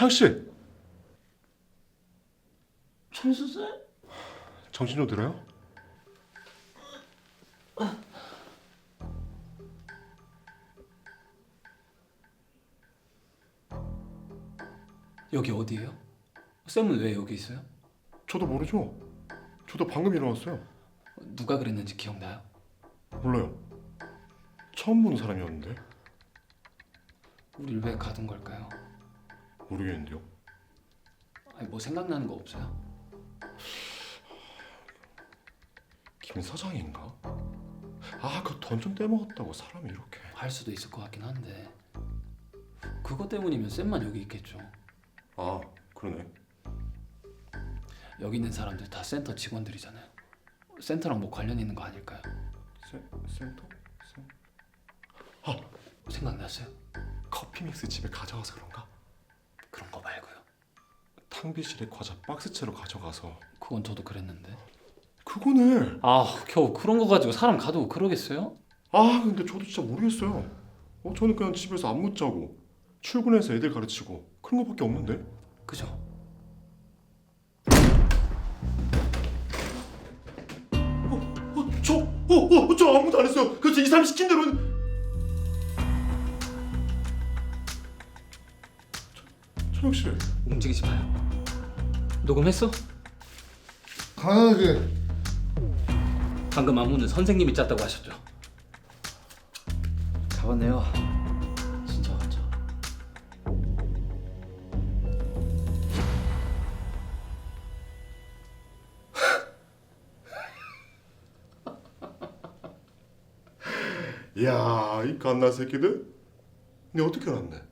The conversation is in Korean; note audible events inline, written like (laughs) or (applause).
사혁 씨 천수쌤? 정신 좀 들어요? 여기 어디예요? 쌤은 왜 여기 있어요? 저도 모르죠. 저도 방금 일어났어요. 누가 그랬는지 기억나요? 몰라요. 처음 보는 사람이었는데 우릴 왜 가둔 걸까요? 모르겠는데요. 아니 뭐 생각나는 거 없어요? 김 사장인가? 아, 그 돈 좀 떼먹었다고 사람이 이렇게. 할 수도 있을 것 같긴 한데 그거 때문이면 쌤만 여기 있겠죠. 아, 그러네. 여기 있는 사람들 다 센터 직원들이잖아요. 센터랑 뭐 관련 있는 거 아닐까요? 센 센터? 센 생각났어요? 커피 믹스 집에 가져가서 그런가? 탕비실에 과자 박스채로 가져가서 그건 저도 그랬는데. 그거네. 아 겨우 그런 거 가지고 사람 가두고 그러겠어요? 아, 근데 저도 진짜 모르겠어요. 어, 저는 그냥 집에서 안무 짜고 출근해서 애들 가르치고 그런 거밖에 없는데. 그죠? 어, 저, 어, 어, 저 아무도 안 했어요. 그저 이사람 시킨 대로. 천혁 씨, 움직이지 마요. 녹음했어? 강하게 방금 안무는 선생님이 짰다고 하셨죠? 잡았네요 진짜 맞죠? 이야, (laughs) 이 갓나 새끼들. 근데 어떻게 알았네?